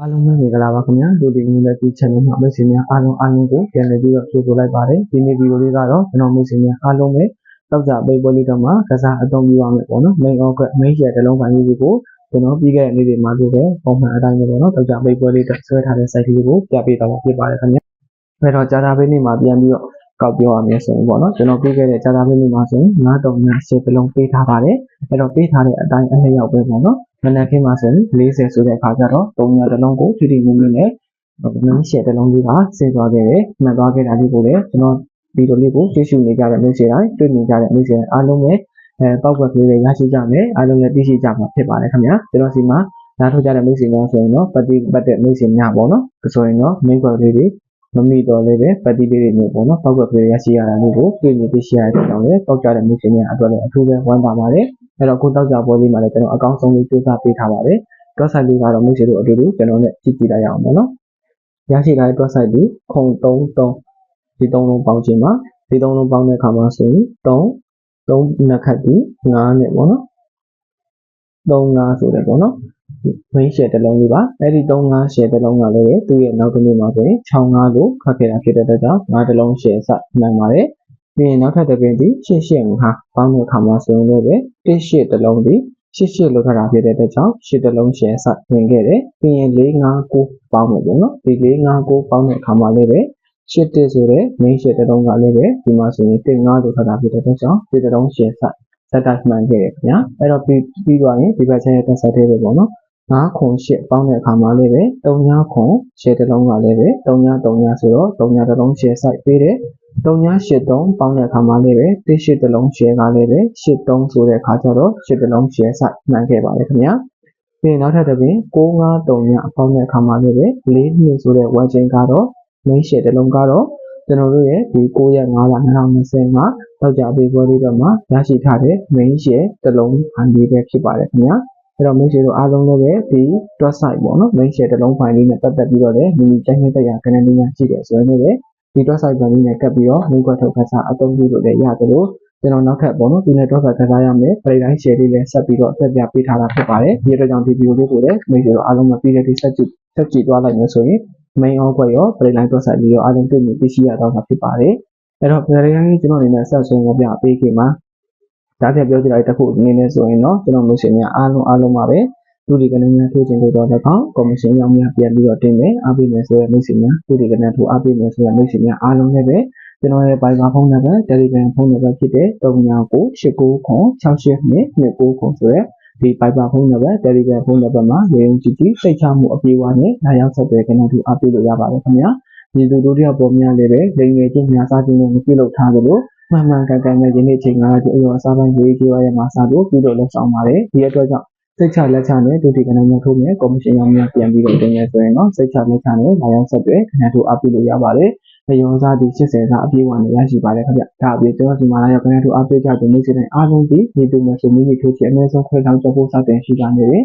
အားလုံးပဲမင်္ဂလာပါခင်ဗျာလူဒီမျိုးနဲ့ဒီ channel မှာမိတ်ဆွေများအားလုံးအားလုံးကိုပြန်လည်ပြီးတော့ကြိုဆိုလိုက်ပါတယ်ဒီနေ့ဗီဒီယိုလေးကတော့ကျွန်တော်မိတ်ဆွေများအားလုံးပဲတောက်ကြပိတ်ပွဲလေးတော့မှာကစားအသုံးပြုရမယ်ပေါ့နော် main organ main share တစ်လုံးပိုင်းလေးကိုကျွန်တော်ပြီးခဲ့တဲ့နေ့တွေမှာလိုပဲပုံမှန်အတိုင်းပဲပေါ့နော်တောက်ကြပိတ်ပွဲလေးတော့ဆွဲထားတဲ့ site လေးကိုပြပေးတော့မှာဖြစ်ပါတယ်ခင်ဗျာအဲ့တော့ကြာတာပိတ်နေ့မှာပြန်ပြီးတော့ ကောက်ပြောရမယ်ဆိုရင်ပေါ့နော်ကျွန်တော်ပြီးခဲ့တဲ့ကြာတာပိတ်နေ့မှာဆိုရင်9တုံည10တစ်လုံးပေးထားပါတယ်အဲ့တော့ပေးထားတဲ့အတိုင်းအလျောက်ပဲပေါ့နော်မနက်ခင်းမှာဆိုရင်40ဆိုတဲ့အခါကျတော့300တလုံးကိုဖြည်းဖြည်းချင်းချင်းနဲ့နင်းရှယ်တလုံးလေးကဆင်းသွားခဲ့တယ်။မှတ်သွားခဲ့တာလေးကိုလည်းကျွန်တော်ဗီဒီယိုလေးကိုကြည့်ရှုနေကြတဲ့မိတ်ဆွေတိုင်းတွေ့နေကြတဲ့မိတ်ဆွေတိုင်းအားလုံးပဲအဲပောက်ကွက်ကလေးတွေရရှိကြမယ်အားလုံးလည်းသိရှိကြမှာဖြစ်ပါတယ်ခင်ဗျာကျွန်တော်စီမှာနားထောင်ကြတဲ့မိတ်ဆွေများဆိုရင်တော့ပတိပတ်တဲ့မိတ်ဆွေများပေါ့နော်ဆိုရင်တော့မိတ်ကွက်လေးတွေ မမိတော့လေးပဲပတိလေးတွေမျိုးပေါ့နော်ပောက်ကွက်ကလေးရရှိရတာလေးကိုတွေ့နေသိရှိရတဲ့ကြောင့်လည်းပောက်ကြတဲ့မိတ်ဆွေများအတွက်လည်းအထူးပဲဝမ်းသာပါတယ်အဲ့တော့ကိုတောက်ကြပွဲလေးမှာလည်းကျွန်တော်အကောင်းဆုံးလေးစူးစမ်းပေးထားပါတယ်။ drop site လေးကတော့မိတ်ဆွေတို့အတူတူကျွန်တော်နဲ့ကြည့်ကြည့်လိုက်ရအောင်ပေါ့နော်။ရရှိလာတဲ့ drop site ဒီခုံ33ဒီ3လုံးပေါင်းခြင်းမှာဒီ3လုံးပေါင်းတဲ့အခါမှာဆိုရင်3 3နှစ်ခတ်ဒီ9နဲ့ပေါ့နော်။3 5ဆိုတယ်ပေါ့နော်။ main share တစ်လုံးလေးပါ။အဲ့ဒီ3 5 share တစ်လုံးကလည်းသူ့ရဲ့နောက်တစ်နေ့မှာဆိုရင်6 5လို့ခတ်ခဲ့တာဖြစ်တဲ့အတွက်ကြောင့်9တစ်လုံး share စနိုင်ပါတယ်။ပြီးရင်နောက်ထပ်တစ်ပင်ဒီရှစ်ရှစ်ငါပေါင်းတဲ့အခါမှာဆိုရင်လည်းပဲတစ်ရှစ်တစ်လုံးဒီရှစ်ရှစ်လောက်ထတာဖြစ်တဲ့အတွက်ကြောင့်ရှစ်တစ်လုံးရှယ်ဆက်ဝင်ခဲ့တယ်ပြီးရင်၄၅၉ပေါင်းမယ်ပေါ့နော်ဒီ၄၅၉ပေါင်းတဲ့အခါမှာလည်းပဲရှစ်တစ်ဆိုတဲ့ main ရှစ်တစ်လုံးကလည်းပဲဒီမှာဆိုရင်တင်၅လောက်ထတာဖြစ်တဲ့အတွက်ကြောင့်ဒီတစ်လုံးရှယ်ဆက်စက်တိုက်မှန်ခဲ့တယ်ခင်ဗျာအဲ့တော့ပြီးပြီးသွားရင်ဒီဘက်ချင်းရဲ့တက်ဆက်သေးပဲပေါ့နော် 9ခွန်8ပေါင်းတဲ့အခါမှာလည်းပဲ3ညခွန်ရှယ်တစ်လုံးကလည်းပဲ3ည3ညဆိုတော့3ညတစ်လုံးရှယ်ဆိုင်ပေးတယ်3983ပေါင်းတဲ့အခါမှာလည်းပဲ18တလုံး share ကလည်းပဲ83ဆိုတဲ့အခါကျတော့8တလုံး share စမှန်ခဲ့ပါတယ်ခင်ဗျာပြီးရင်နောက်ထပ်တစ်ပင်653ညအပေါင်းတဲ့အခါမှာလည်းပဲ4နှစ်ဆိုတဲ့ one chain ကတော့ main share တလုံးကတော့ကျွန်တော်တို့ရဲ့ဒီ9ရက်5လ2020မှာတောက်ကြပေးပွဲလေးတော့မှာရရှိထားတဲ့ main share တလုံးဖန်တီးပဲဖြစ်ပါတယ်ခင်ဗျာ အဲ့တော့ main share တို့အားလုံးလည်းပဲဒီ dot site ပေါ့နော် main share တလုံး file လေးနဲ့ပတ်သက်ပြီးတော့လည်းမိမိကြိုက်နေတဲ့ရာကနေလေးများရှိတယ်ဆိုရင်လည်းဒီ dot site ပိုင်းလေးနဲ့ကပ်ပြီးတော့မိကွက်ထုတ်ခါစားအသုံးပြုလို့လည်းရတယ်လို့ကျွန်တော်နောက်ထပ်ပေါ့နော်ဒီနဲ့ dot site ခါစားရမယ်ပရိတိုင်း share လေးလည်းဆက်ပြီးတော့တက်ပြပေးထားတာဖြစ်ပါတယ်ဒီအတွက်ကြောင့်ဒီ video လေးကိုလည်းမိတ်ဆွေတို့အားလုံးမပြီးတဲ့ဒီဆက်ကြည့်ဆက်ကြည့်သွားလိုက်မယ်ဆိုရင် main on ကွက်ရောပရိတိုင်း dot site လေးရောအားလုံးတွေ့မြင်သိရှိရတော့မှာဖြစ်ပါတယ်အဲ့တော့ပရိတိုင်းကျွန်တော်အနေနဲ့ဆက်ဆွေးနွေးပြပေးခင်မှာ ဒါပြပြောကြတဲ့တစ်ခုအနေနဲ့ဆိုရင်တော့ကျွန်တော်မျိုးရှင်များအားလုံးအားလုံးပါပဲလူဒီကနေများထိုးခြင်းတို့တော့လည်းကောင်းကော်မရှင်ရောက်များပြန်ပြီးတော့တင်မယ်အားပေးမယ်ဆိုရမိတ်ဆွေများလူဒီကနေထိုးအားပေးမယ်ဆိုရမိတ်ဆွေများအားလုံးလည်းပဲကျွန်တော်ရဲ့ Viber ဖုန်းနံပါတ် Telegram ဖုန်းနံပါတ်ဖြစ်တဲ့39989229ဆိုတဲ့ဒီ Viber ဖုန်းနံပါတ် Telegram ဖုန်းနံပါတ်မှာရေုံကြည့်ကြည့်စိတ်ချမှုအပြေအဝနဲ့လာရောက်ဆက်သွယ်ကနေထိုးအားပေးလို့ရပါတယ်ခင်ဗျာဒီလူတို့တယောက်ပေါ်များလည်းပဲလိန်ငယ်ချင်းညာစားခြင်းနဲ့မပြုလုပ်ထားသလို မှန်မှန်ကန်ကန်နဲ့ယနေ့ချိန်ကဒီအရောအစားပိုင်းရေးကြေးရရဲ့မှာစားလို့ပြုလုပ်လုပ်ဆောင်ပါတယ်ဒီအတွက်ကြောင့်စိတ်ချလက်ချနဲ့ဒုတိယကဏ္ဍမျိုးထိုးမယ်ကော်မရှင်ရောင်းများပြန်ပြီးတော့တင်ရဆိုရင်တော့စိတ်ချလက်ချနဲ့လာရောက်ဆက်သွယ်ခဏထိုးအားပေးလို့ရပါတယ်အယုံစားဒီ80စားအပြည့်အဝနဲ့ရရှိပါတယ်ခင်ဗျဒါအပြင်ကျွန်တော်ဒီမှာလာရောက်ခဏထိုးအားပေးကြတဲ့နေ့စဉ်တိုင်းအားလုံးဒီဒီတူမဲ့ဆိုမိမိထိုးချင်အနည်းဆုံးခွဲထောင်ချက်ဖို့စတင်ရှိတာနေတယ်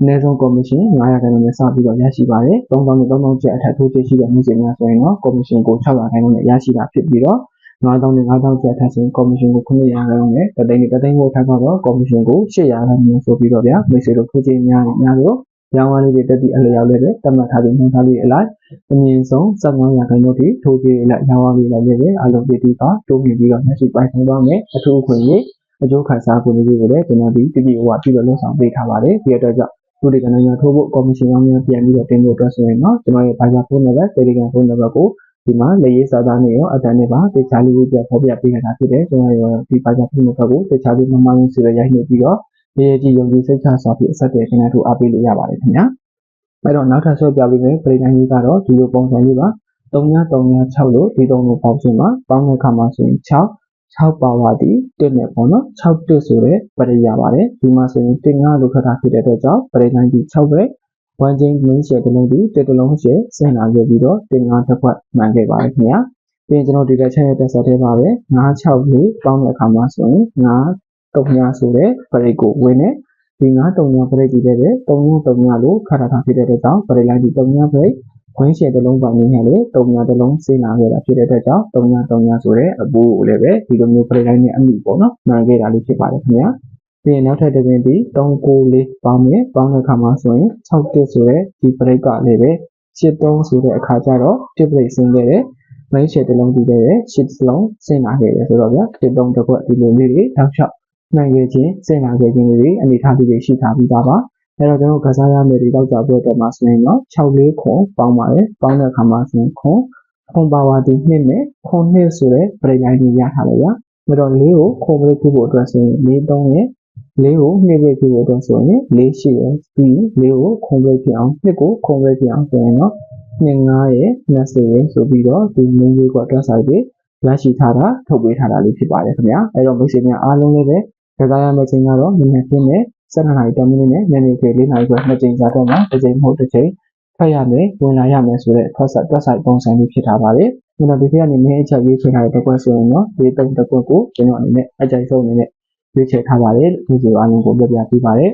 အနည်းဆုံးကော်မရှင်900ခန်းနဲ့စပြီးတော့ရရှိပါတယ်3000နဲ့3000ကျပ်အထက်ထိုးချရှိတဲ့နေ့စဉ်များဆိုရင်တော့ကော်မရှင်ကို600ခန်းနဲ့ရရှိတာဖြစ်ပြီးတော့ 9000နဲ့9000ကျပ်ထပ်ဆိုကော်မရှင်ကို900ခန်းနဲ့တသိန်းနဲ့တသိန်းကိုထပ်တော့ကော်မရှင်ကို800ခန်းနဲ့ဆိုပြီးတော့ဗျာမိတ်ဆွေတို့ထိုးချင်များများလို့ရောင်းဝါးလေးတွေတက်ပြီးအလျောက်လေးပဲတတ်မှတ်ထားပြီးနှုန်းထားလေးအလိုက်အမြင့်ဆုံး15ရာခိုင်နှုန်းထိထိုးကြည့်လိုက်ရောင်းဝါးလေးလိုက်လေးပဲအလုံးပြည့်ပြီးတော့တိုးမြင့်ပြီးတော့မျက်စိပိုင်ဆိုင်သွားမယ်အထူးအခွင့်အရေးအကျိုးခံစား권လေးတွေကိုလည်းကျွန်တော်ဒီတတိယဝပြုလို့လုပ်ဆောင်ပေးထားပါတယ်ဒီအတွက်ကြောင့်လူတွေကလည်းရထိုးဖို့ကော်မရှင်ရောင်းများပြန်ပြီးတော့တင်ဖို့အတွက်ဆိုရင်တော့ကျွန်တော်ရဲ့ Viber ဖုန်းနံပါတ် Telegram ဖုန်းနံပါတ်ကို ဒီမှာလက်ရေးစာသားနဲ့ရောအတန်းနဲ့ပါတေချာလေးပြဖော်ပြပေးထားဖြစ်တယ်ကျွန်တော်ရောဒီ Viber ဖုန်းနံပါတ်ကိုတေချာလေးမမှန်ဆိုရရိုက်နေပြီးတော့ရေကြီးယုံကြည်စိတ်ချစွာဖြင့်အဆက်အသွယ်ခဏထူအားပေးလို့ရပါတယ်ခင်ဗျာအဲ့တော့နောက်ထပ်ဆွဲပြပေးမယ်ပြည်တိုင်းကြီးကတော့ဒီလိုပုံစံလေးပါ3936လို့ဒီသုံးလို့ပေါင်းခြင်းမှာပေါင်းတဲ့အခါမှာဆိုရင်6 6ပါဝါတီ1နဲ့ပေါ့နော်6တက်ဆိုတဲ့ပရိယာပါတယ်ဒီမှာဆိုရင်တင်5လို့ခတ်တာဖြစ်တဲ့အတွက်ကြောင့်ပရိတိုင်းကြီး6ပဲ 1 chain main share တစ်လုံးဒီတစ်တစ်လုံး share ဆင်လာခဲ့ပြီးတော့တင်5တစ်ခွက်မှန်ခဲ့ပါတယ်ခင်ဗျာပြီးရင်ကျွန်တော်ဒီလက်ချက်ရဲ့တက်ဆက်သေးပါပဲ964ပေါင်းတဲ့အခါမှာဆိုရင်9 3ဆိုတဲ့ပရိတ်ကိုဝင်နေဒီ9 3ပရိတ်ဒီပဲ3 3လို့ခတ်တာဖြစ်တဲ့အတွက်ကြောင့်ပရိတ်လိုက်ဒီ3ပရိတ်ခွင်းရှယ်တစ်လုံးပေါင်းနေနဲ့လေ3တစ်လုံးစေးလာခဲ့တာဖြစ်တဲ့အတွက်ကြောင့်3 3ဆိုတဲ့အပူကိုလည်းပဲဒီလိုမျိုးပရိတ်လိုက်နဲ့အမိပေါ့နော်မှန်ခဲ့တာလေးဖြစ်ပါတယ်ခင်ဗျာ ပြီးရင်နောက်ထပ်တစ်ပင်ဒီ394ပေါင်းမယ်ပေါင်းတဲ့အခါမှာဆိုရင်61ဆိုတဲ့ဒီ break ကလည်းပဲ73ဆိုတဲ့အခါကျတော့တစ် break ဆင်းခဲ့တယ် main share တစ်လုံးတည်ခဲ့တယ်ရှစ်စလုံးဆင်းလာခဲ့တယ်ဆိုတော့ဗျာတစ်သုံးတစ်ခွက်ဒီလိုလေးတွေတောက်လျှောက်နိုင်ခဲ့ခြင်းဆင်းလာခဲ့ခြင်းတွေအနေထားလေးတွေရှိထားပြီးသားပါအဲ့တော့ကျွန်တော်ကစားရမယ့်ဒီတော့ကြောက်ပြောတဲ့မှာဆိုရင်တော့64ခွန်ပေါင်းပါတယ်ပေါင်းတဲ့အခါမှာဆိုရင်ခွန်ခွန်ပါဝါဒီ2နဲ့ခွန်2ဆိုတဲ့ break line တွေရထားတယ်ဗျာအဲ့တော့၄ကိုခွန် break ဖြစ်ဖို့အတွက်ဆိုရင်၄3ရဲ့ လေးကိုနှစ် break ဖြစ်ဖို့အတွက်ဆိုရင်လေးရှိရယ်ပြီးလေးကိုခွန် break ဖြစ်အောင်နှစ်ကိုခွန် break ဖြစ်အောင်ဆိုရင်တော့နှစ်9ရဲ့20ရဲ့ဆိုပြီးတော့ဒီ main လေးကအတွက်ဆိုင်ပြီးရရှိထားတာထုတ်ပေးထားတာလေးဖြစ်ပါတယ်ခင်ဗျာအဲ့တော့မိတ်ဆွေများအားလုံးလည်းပဲကြိုးစားရမယ့်ချိန်ကတော့နည်းနည်းပြင်းနဲ့7နာရီ10မိနစ်နဲ့ညနေခင်း4နာရီခွဲနှစ်ချိန်စာတော့မှာတစ်ချိန်မဟုတ်တစ်ချိန်ထွက်ရမယ်ဝင်လာရမယ်ဆိုတဲ့ထွက်ဆက်တွက်ဆိုင်ပုံစံလေးဖြစ်ထားပါတယ်ကျွန်တော်ဒီခေတ်ကနေမင်းအချက်ရေးချင်ထားတဲ့တစ်ခွက်ဆိုရင်တော့ဒီတုံတစ်ခွက်ကိုကျွန်တော်အနေနဲ့အကြိုက်ဆုံးအနေနဲ့ ရွေးချယ်ထားပါတယ်ဒီလိုအားလုံးကိုပြပြပေးပါတယ်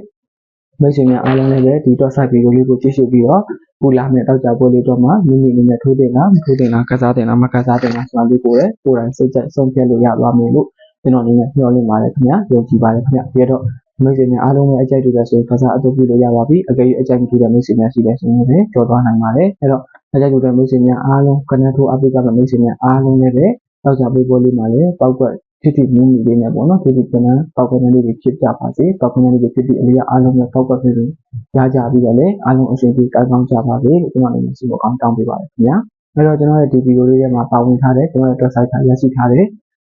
မိတ်ဆွေများအားလုံးလည်းပဲဒီတော့ site ဗီဒီယိုလေးကိုကြည့်ရှုပြီးတော့ပူလာမယ့်တောက်ကြပွဲလေးတော့မှမိမိအနေနဲ့ထိုးတင်လားမထိုးတင်လားကစားတင်လားမကစားတင်လားဆိုတာလေးကိုလည်းကိုယ်တိုင်စိတ်ကြိုက်ဆုံးဖြတ်လို့ရသွားမယ်လို့ကျွန်တော်အနေနဲ့မျှော်လင့်ပါတယ်ခင်ဗျာယုံကြည်ပါတယ်ခင်ဗျာပြီးတော့မိတ်ဆွေများအားလုံးလည်းအကြိုက်တူတယ်ဆိုရင်ကစားအလုပ်ပြုလို့ရပါပြီအကယ်၍အကြိုက်မတူတဲ့မိတ်ဆွေများရှိတယ်ဆိုရင်လည်းကြော်သွားနိုင်ပါတယ်အဲ့တော့အကြိုက်တူတဲ့မိတ်ဆွေများအားလုံးကနက်ထိုးအပိကတဲ့မိတ်ဆွေများအားလုံးလည်းပဲတောက်ကြပွဲပွဲလေးမှာလည်းပောက်ကွက် ဖြစ်ဖြစ်မြင်းမြီလေးနဲ့ပေါ့နော်ဖြစ်ဖြစ်ကနန်းပောက်ကနန်းလေးတွေဖြစ်ကြပါစေပောက်ကနန်းလေးတွေဖြစ်ဖြစ်အလေးအားလုံးလည်းပောက်ကွက်ဖြစ်ဖြစ်ရကြပြီးတော့လည်းအားလုံးအရှင်ကြီးကောင်းကောင်းကြပါစေလို့ကျွန်တော်အနေနဲ့ဆုမကောင်းတောင်းပေးပါတယ်ခင်ဗျာအဲ့တော့ကျွန်တော်ရဲ့ဒီဗီဒီယိုလေးထဲမှာပါဝင်ထားတဲ့ကျွန်တော်ရဲ့ website ကရရှိထားတဲ့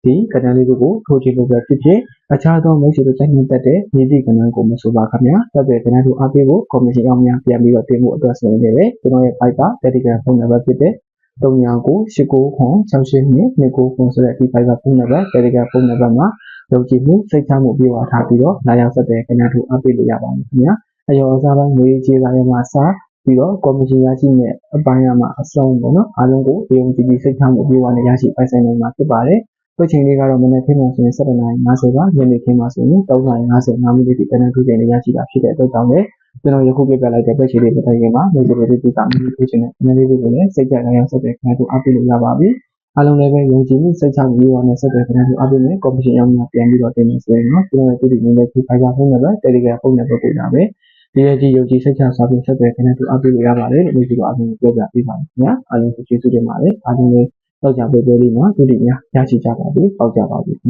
ဒီကဏ္ဍလေးတွေကိုထိုးချလို့ပဲဖြစ်ဖြစ်အခြားသောမိတ်ဆွေတို့တိုင်းတက်တဲ့မြေတိကဏ္ဍကိုမဆိုပါခင်ဗျာတက်တဲ့ကဏ္ဍတို့အားပေးဖို့ commission အောင်များပြန်ပြီးတော့တင်ဖို့အတွက်ဆိုရင်လည်းကျွန်တော်ရဲ့ site က Telegram ဖုန်းနံပါတ်ဖြစ်တဲ့ 399689ခွန်6929ခွန်ဆိုတဲ့ဒီ site ကဖုန်းနံပါတ် Telegram ဖုန်းနံပါတ်မှာယုံကြည်မှုစိတ်ချမှုပြေဝထားပြီးတော့လာရောက်ဆက်တဲ့ကဏ္ဍတို့အားပေးလို့ရပါတယ်ခင်ဗျာအယောအစားပိုင်းငွေကြေးပိုင်းမှာစပြီးတော့ commission ရရှိမဲ့အပိုင်းအမှာအဆုံးပေါ့နော်အားလုံးကိုယုံကြည်ပြီးစိတ်ချမှုပြေဝနဲ့ရရှိပိုင်ဆိုင်နိုင်မှာဖြစ်ပါတယ်ပြ ချိန်လေးကတော့မနေ့ကမှဆိုရင်7:50ပါညနေခင်းမှာဆိုရင်3:55မိနစ်ဒီကနေ့ထုတ်ချိန်လေးရရှိတာဖြစ်တဲ့အတွက်ကြောင့်လည်းကျွန်တော်ယခုပြပြလိုက်တဲ့ပြချိန်လေးပတ်သက်ရင်မှာမိတ်ဆွေတွေဒီကမိတ်ဆွေချင်းနဲ့အနေလေးတွေကိုလည်းစိတ်ကြနိုင်အောင်ဆက်တဲ့ခဏတို့အပ်ပြလို့ရပါပြီအားလုံးလည်းပဲယုံကြည်မှုစိတ်ချမှုရောနဲ့ဆက်တဲ့ခဏတို့အပ်ပြမယ်ကော်မရှင်ရောက်များပြန်ပြီးတော့တင်နေဆိုရင်တော့ကျွန်တော်တို့ဒီနေ့လည်းဒီဖိုင်ဘာဖုန်းနံပါတ် Telegram ဖုန်းနံပါတ်ကိုဒါပဲဒီရကြီးယုံကြည်စိတ်ချစွာဖြင့်ဆက်တဲ့ခဏတို့အပ်ပြလို့ရပါတယ်လို့ဒီလိုအားလုံးပြောပြပေးပါမယ်ခင်ဗျာအားလုံးကျေးဇူးတင်ပါတယ်အားလုံးလည်း တော့ကြပွဲပွဲလေးမှာဒုတိယရရှိကြပါပြီပေါက်ကြပါပြီ